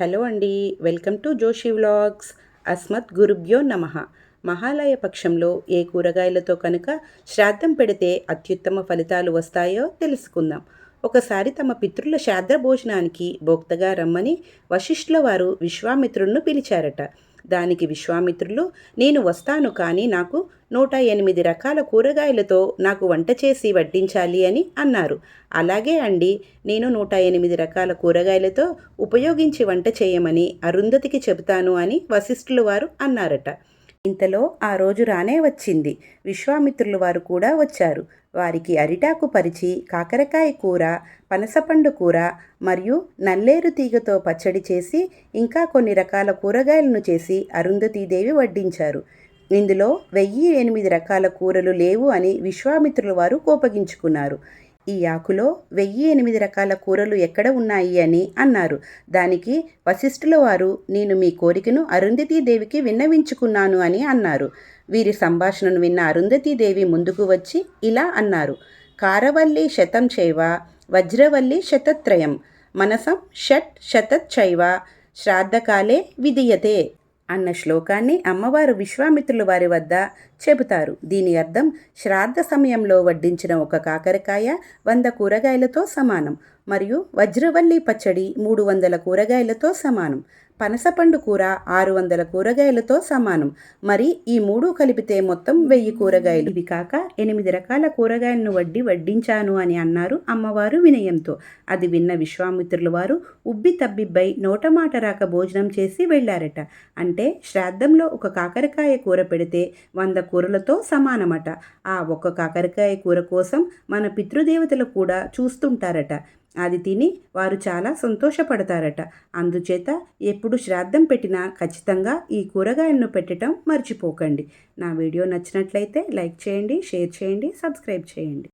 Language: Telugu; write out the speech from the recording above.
హలో అండి వెల్కమ్ టు జోషి వ్లాగ్స్. అస్మత్ గురుభ్యో నమ. మహాలయ పక్షంలో ఏ కూరగాయలతో కనుక శ్రాద్ధం పెడితే అత్యుత్తమ ఫలితాలు వస్తాయో తెలుసుకుందాం. ఒకసారి తమ పితృల శ్రాద్ధ భోజనానికి భోక్తగా రమ్మని వశిష్ఠుల వారు విశ్వామిత్రులను పిలిచారట. దానికి విశ్వామిత్రులు నేను వస్తాను కానీ నాకు నూట ఎనిమిది రకాల కూరగాయలతో నాకు వంట చేసి వడ్డించాలి అని అన్నారు. అలాగే అండి నేను నూట ఎనిమిది రకాల కూరగాయలతో ఉపయోగించి వంట చేయమని అరుంధతికి చెబుతాను అని వశిష్ఠులు వారు అన్నారట. ఇంతలో ఆ రోజు రానే వచ్చింది. విశ్వామిత్రులు వారు కూడా వచ్చారు. వారికి అరిటాకు పరిచి కాకరకాయ కూర పనసపండు కూర మరియు నల్లేరు తీగతో పచ్చడి చేసి ఇంకా కొన్ని రకాల కూరగాయలను చేసి అరుంధతీదేవి వడ్డించారు. ఇందులో వెయ్యి ఎనిమిది రకాల కూరలు లేవు అని విశ్వామిత్రుల వారు కోపగించుకున్నారు. ఈ ఆకులో వెయ్యి ఎనిమిది రకాల కూరలు ఎక్కడ ఉన్నాయి అని అన్నారు. దానికి వశిష్ఠుల వారు నేను మీ కోరికను అరుంధతీదేవికి విన్నవించుకున్నాను అని అన్నారు. వీరి సంభాషణను విన్న అరుంధతీదేవి ముందుకు వచ్చి ఇలా అన్నారు. కారవల్లి శతం చైవ వజ్రవల్లి శతత్రయం మనసం షట్ శతచ్చైవ శ్రాద్ధకాలే విధియతే అన్న శ్లోకాన్ని అమ్మవారు విశ్వామిత్రుల వారి వద్ద చెబుతారు. దీని అర్థం శ్రాద్ధ సమయంలో వడ్డించిన ఒక కాకరకాయ వంద కూరగాయలతో సమానం మరియు వజ్రవల్లి పచ్చడి మూడు వందల కూరగాయలతో సమానం. పనసపండు కూర ఆరు వందల కూరగాయలతో సమానం. మరి ఈ మూడు కలిపితే మొత్తం వెయ్యి కూరగాయలు. ఇవి కాక ఎనిమిది రకాల కూరగాయలను వడ్డి వడ్డించాను అని అన్నారు అమ్మవారు వినయంతో. అది విన్న విశ్వామిత్రుల వారు ఉబ్బి తబ్బిబ్బై నోటమాట రాక భోజనం చేసి వెళ్ళారట. అంటే శ్రాద్ధంలో ఒక కాకరకాయ కూర పెడితే వంద కూరలతో సమానమట. ఆ ఒక్క కాకరకాయ కూర కోసం మన పితృదేవతలు కూడా చూస్తుంటారట. అది తిని వారు చాలా సంతోషపడతారట. అందుచేత ఎప్పుడు శ్రాద్ధం పెట్టినా ఖచ్చితంగా ఈ కూరగాయలను పెట్టడం మర్చిపోకండి. నా వీడియో నచ్చినట్లయితే లైక్ చేయండి షేర్ చేయండి సబ్స్క్రైబ్ చేయండి.